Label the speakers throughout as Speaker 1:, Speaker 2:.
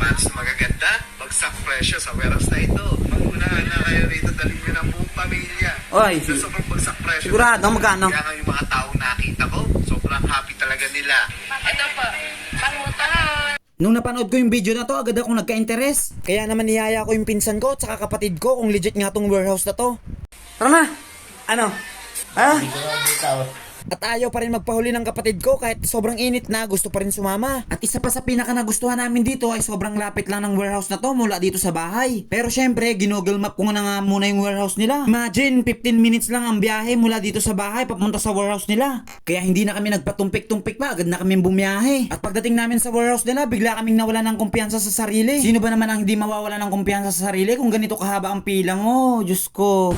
Speaker 1: sapatos na magaganda, bagsak presyo sa warehouse na ito. Magunahan na kayo rito, dalhin nyo ng buong pamilya.
Speaker 2: Oy,
Speaker 1: Sa sobrang bagsak presyo.
Speaker 2: Sigurado, magkano?
Speaker 1: Kaya nga yung mga taong nakita ko, sobrang happy talaga nila.
Speaker 3: Ito po, pangutahan.
Speaker 2: Nung napanood ko yung video na to, agad akong nagka-interest. Kaya naman niyaya ko yung pinsan ko at saka kapatid ko kung legit nga tong warehouse na to. Tara na! Ano? Ha? At ayaw pa rin magpahuli ng kapatid ko kahit sobrang init na gusto pa rin sumama. At isa pa sa pinaka nagustuhan namin dito ay sobrang lapit lang ng warehouse na to mula dito sa bahay. Pero syempre, ginoggle map ko na nga muna yung warehouse nila. Imagine, 15 minutes lang ang biyahe mula dito sa bahay papunta sa warehouse nila. Kaya hindi na kami nagpatumpik-tumpik pa, agad na kami bumiyahe. At pagdating namin sa warehouse nila, bigla kaming nawala ng kumpiyansa sa sarili. Sino ba naman ang hindi mawawala ng kumpiyansa sa sarili kung ganito kahaba ang pila mo? Diyos ko.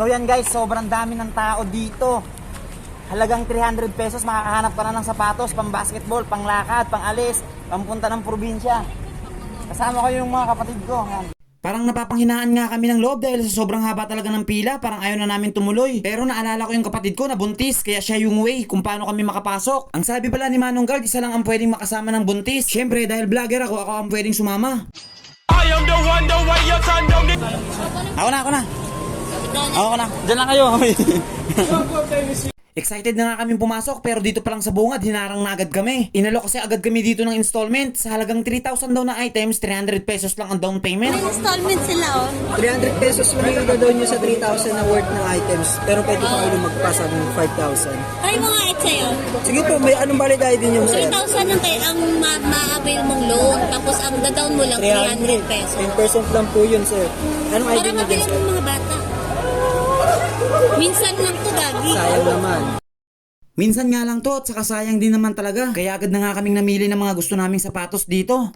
Speaker 2: So yan guys, sobrang dami ng tao dito. Halagang 300 pesos makakahanap ka na ng sapatos, pang basketball, pang lakad, pang alis, pampunta ng probinsya. Kasama ko yung mga kapatid ko. Yan. Parang napapanghinaan nga kami ng loob dahil sa sobrang haba talaga ng pila, parang ayaw na namin tumuloy. Pero naalala ko yung kapatid ko na buntis, kaya siya yung way kung paano kami makapasok. Ang sabi pala ni Manong Guard, isa lang ang pwedeng makasama ng buntis. Siyempre, dahil vlogger ako, ako ang pwedeng sumama.
Speaker 4: I am the one, the way your son don't need.
Speaker 2: Ako na, ako na. Ako na. Diyan lang kayo. Excited na nga kami pumasok pero dito pa lang sa bungad hinarang na agad kami. Inalok kasi agad kami dito ng installment sa halagang 3,000 daw na items, 300 pesos lang ang down payment.
Speaker 5: May installment sila, oh.
Speaker 6: 300 pesos lang yung gagawin nyo sa 3,000 na worth ng items. Pero pwede pa kayo magpasa ng 5,000.
Speaker 5: Try mo nga it sa'yo.
Speaker 6: Sige po, may anong valid ID nyo sir?
Speaker 5: 3,000 ang, kay- ang ma- ma-avail mong loan. Tapos ang dadown mo lang 300 pesos.
Speaker 6: 10% lang po yun sir. Anong ID
Speaker 5: Para
Speaker 6: nyo din
Speaker 5: mabili
Speaker 6: sir?
Speaker 5: mo mga bata. Minsan lang to, Gagi.
Speaker 6: Sayang naman.
Speaker 2: Minsan nga lang to at saka sayang din naman talaga. Kaya agad na nga kaming namili ng mga gusto naming sapatos dito.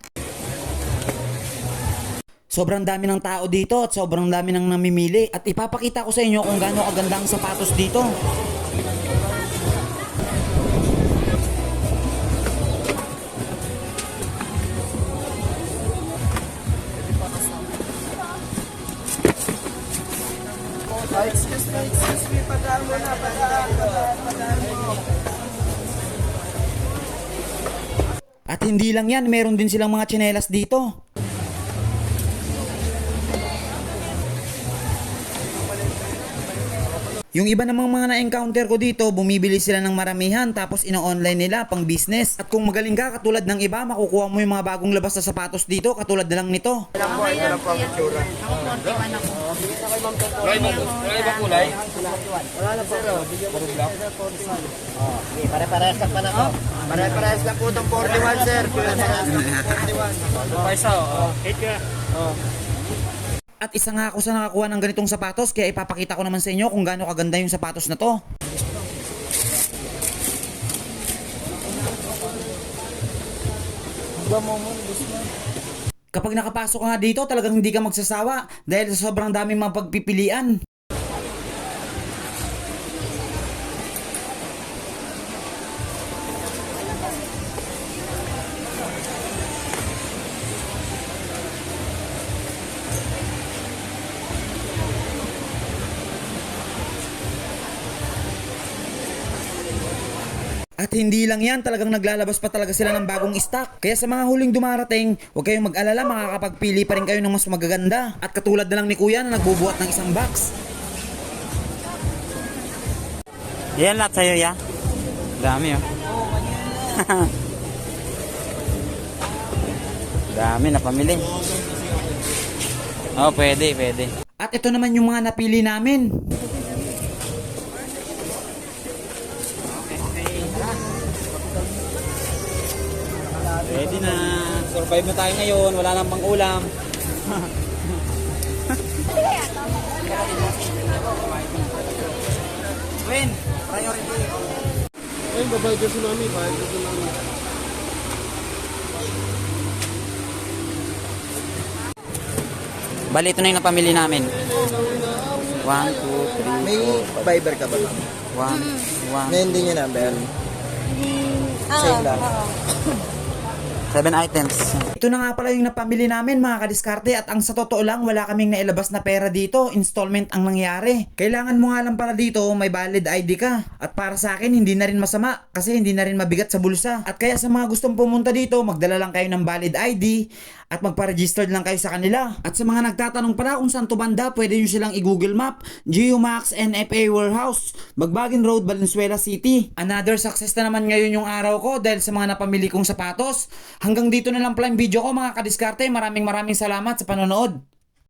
Speaker 2: Sobrang dami ng tao dito at sobrang dami ng namimili. At ipapakita ko sa inyo kung gaano kaganda ang sapatos dito. At hindi lang yan, meron din silang mga tsinelas dito. Yung iba namang mga na-encounter ko dito, bumibili sila ng maramihan tapos ino-online nila pang business. At kung magaling ka katulad ng iba, makukuha mo yung mga bagong labas na sapatos dito katulad na lang nito.
Speaker 6: Pare-parehas lang pala ko. Pare-parehas lang po itong 41 sir. Pare-parehas lang po 41.
Speaker 2: At isa nga ako sa nakakuha ng ganitong sapatos kaya ipapakita ko naman sa inyo kung gaano kaganda yung sapatos na to. Kapag nakapasok ka nga dito, talagang hindi ka magsasawa dahil sa sobrang daming mga pagpipilian. At hindi lang yan, talagang naglalabas pa talaga sila ng bagong stock. Kaya sa mga huling dumarating, huwag kayong mag-alala, makakapagpili pa rin kayo ng mas magaganda. At katulad na lang ni Kuya na nagbubuhat ng isang box. Yan lahat sa'yo, ya? Dami, oh. Dami na pamili. Oh, pwede, pwede. At ito naman yung mga napili namin. Pwede na. Survive na tayo ngayon. Wala nang pang ulam. Win, priority.
Speaker 4: Ayun, babayad ka si mami, bayad ka si mami.
Speaker 2: Bali, ito na yung napamili namin. 1, 2, 3,
Speaker 6: May Viber ka ba ma'am?
Speaker 2: 1, 1.
Speaker 6: Ngayon din yung number.
Speaker 5: Oo,
Speaker 6: Same lang.
Speaker 5: oo.
Speaker 2: 7 items. Ito na nga pala yung napamili namin mga kadiskarte at ang sa totoo lang wala kaming nailabas na pera dito. Installment ang nangyari. Kailangan mo nga lang para dito may valid ID ka. At para sa akin hindi na rin masama kasi hindi na rin mabigat sa bulsa. At kaya sa mga gustong pumunta dito magdala lang kayo ng valid ID at magpa-registered lang kayo sa kanila. At sa mga nagtatanong pala kung saan to banda, pwede nyo silang i-google map, Geomax NFA Warehouse, Bagbagin Road, Valenzuela City. Another success na naman ngayon yung araw ko dahil sa mga napamili kong sapatos. Hanggang dito na lang pala yung video ko mga kadiskarte. Maraming maraming salamat sa panonood.